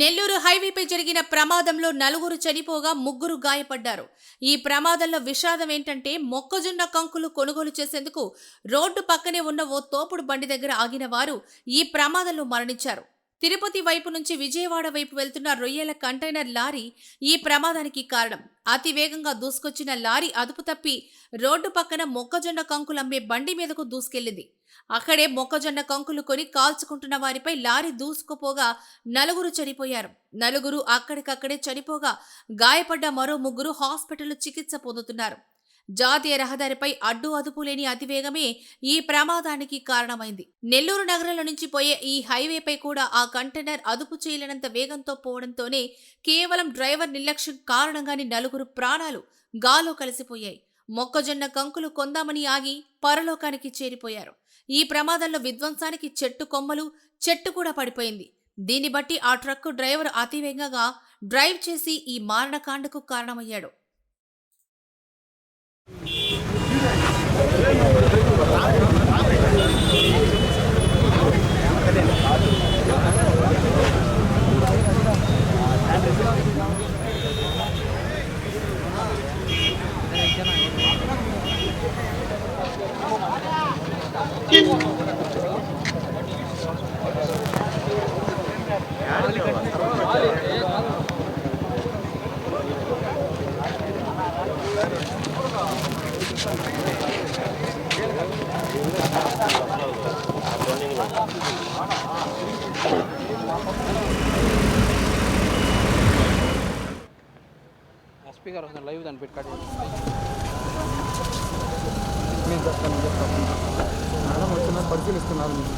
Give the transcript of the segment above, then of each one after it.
నెల్లూరు హైవేపై జరిగిన ప్రమాదంలో నలుగురు చనిపోగా ముగ్గురు గాయపడ్డారు. ఈ ప్రమాదంలో విషాదం ఏంటంటే మొక్కజొన్న కంకులు కొనుగోలు చేసేందుకు రోడ్డు పక్కనే ఉన్న ఓ తోపుడు బండి దగ్గర ఆగిన వారు ఈ ప్రమాదంలో మరణించారు. తిరుపతి వైపు నుంచి విజయవాడ వైపు వెళ్తున్న రొయ్యల కంటైనర్ లారీ ఈ ప్రమాదానికి కారణం. అతి వేగంగా దూసుకొచ్చిన లారీ అదుపు తప్పి రోడ్డు పక్కన మొక్కజొన్న కంకులు అమ్మే బండి మీదకు దూసుకెళ్ళింది అక్కడే మొక్కజొన్న కంకులు కొని కాల్చుకుంటున్న వారిపై లారీ దూసుకుపోగా నలుగురు చనిపోయారు. నలుగురు అక్కడికక్కడే చనిపోగా గాయపడ్డ మరో ముగ్గురు హాస్పిటల్లో చికిత్స పొందుతున్నారు. జాతీయ రహదారిపై అడ్డు అదుపు లేని అతివేగమే ఈ ప్రమాదానికి కారణమైంది. నెల్లూరు నగరంలో నుంచి పోయే ఈ హైవేపై కూడా ఆ కంటైనర్ అదుపు చేయలేనంత వేగంతో పోవడంతోనే కేవలం డ్రైవర్ నిర్లక్ష్యం కారణంగానే నలుగురు ప్రాణాలు గాలో కలిసిపోయాయి. మొక్కజొన్న కంకులు కొందామని ఆగి పరలోకానికి చేరిపోయారు. ఈ ప్రమాదంలో విధ్వంసానికి చెట్టు కొమ్మలు చెట్టు కూడా పడిపోయింది. దీన్ని బట్టి ఆ ట్రక్కు డ్రైవర్ అతివేగంగా డ్రైవ్ చేసి ఈ మారణకాండకు కారణమయ్యాడు. Thank you. ఎస్పీ గారు వస్తున్నారు లైవ్ దాన్ని పెట్టి కట్ మేడం వచ్చిన పరిశీలిస్తున్నారు మీరు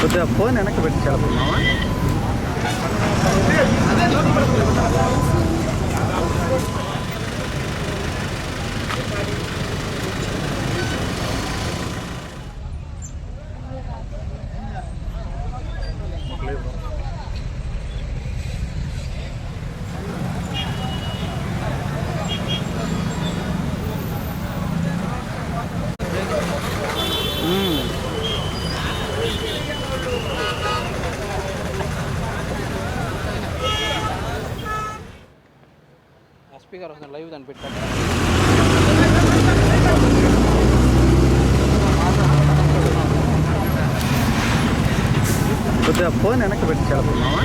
కొద్దిగా ఫోన్ వెనక్కి పెట్టి చదువుకున్నావా స్పీకర్ వస్తుంది లైవ్ దాన్ని పెట్టి కొద్దిగా ఫోన్ వెనక్కి పెట్టి చదువుకున్నావా